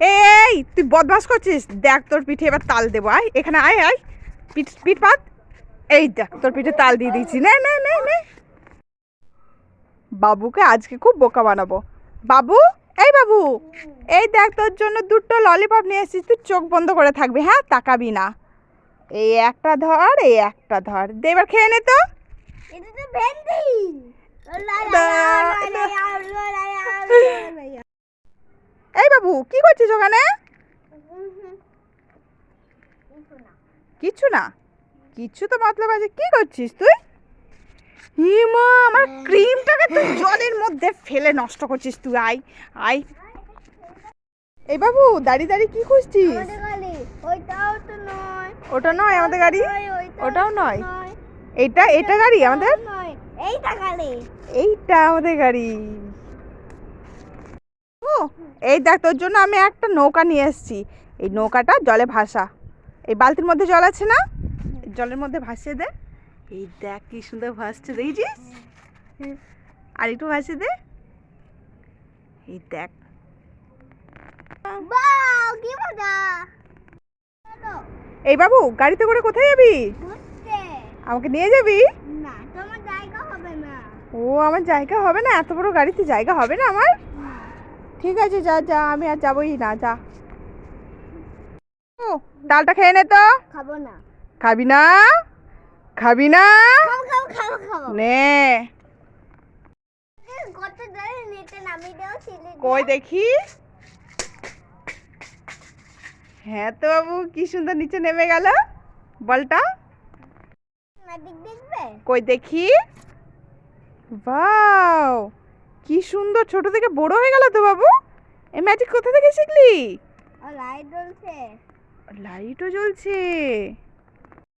এই, তুই বদমাস করছিস? দেখ তোর পিঠে এবার তাল দেবো, আয়, এখানে আয় আয়। পিঠ পিঠ পাত এই দেখ, তোর পিঠে তাল দিয়ে দিয়েছি। নে নে নে নে। বাবুকে আজকে খুব বোকা বানাবো। বাবু, এই বাবু, এই দেখ তোর জন্য দুটো ললিপপ নিয়ে এসেছিস। তুই চোখ বন্ধ করে থাকবি হ্যাঁ? তাকাবি না। এই একটা ধর, এই একটা ধর। দে, এবার খেয়ে নে তো এটা তো ভেন্ডি এই বাবু কি করছিস ওখানে? কিছু না। কিছু তো মতলব আছে। কি করছিস তুই? হিমা আমার ক্রিমটাকে তুই জলের মধ্যে ফেলে নষ্ট করছিস তুই। আই আই এই বাবু দাঁড়িয়ে দাঁড়িয়ে কি খুঁজছিস? ওটা নয় আমাদের গাড়ি? ওটাও নয়? এইটা এটা গাড়ি আমাদের? এইটা গাড়ি। এইটা আমাদের গাড়ি। এই দেখ তোর জন্য আমি একটা নৌকা নিয়ে এসেছি। এই নৌকাটা জলে ভাসা। এই বালতির মধ্যে জল আছে না? জলের মধ্যে ভাসিয়ে দে। এই দেখ কি সুন্দর ভাসছে দেখেছিস আর একটু ভাসিয়ে দে। এই দেখ। এই বাবু গাড়িতে করে কোথায় যাবি? আমাকে নিয়ে যাবি? না তোমার জায়গা হবে না। ও আমার জায়গা হবে না? এত বড় গাড়িতে জায়গা হবে না আমার? ঠিক আছে যা যা আমি আর যাবোই না যা। ও ডালটা খেয়ে নে তো। খাব না। খাবি না? খাবি না? নে। কই দেখি? হ্যাঁ তো বাবু কি সুন্দর নিচে নেমে গেল। বলটা। কই দেখি? বাও কি সুন্দর ছোট থেকে বড় হয়ে গেল তো বাবু। এই ম্যাজিক কোথা থেকে শিখলি? লাইট জ্বলছে। লাইটও জ্বলছে।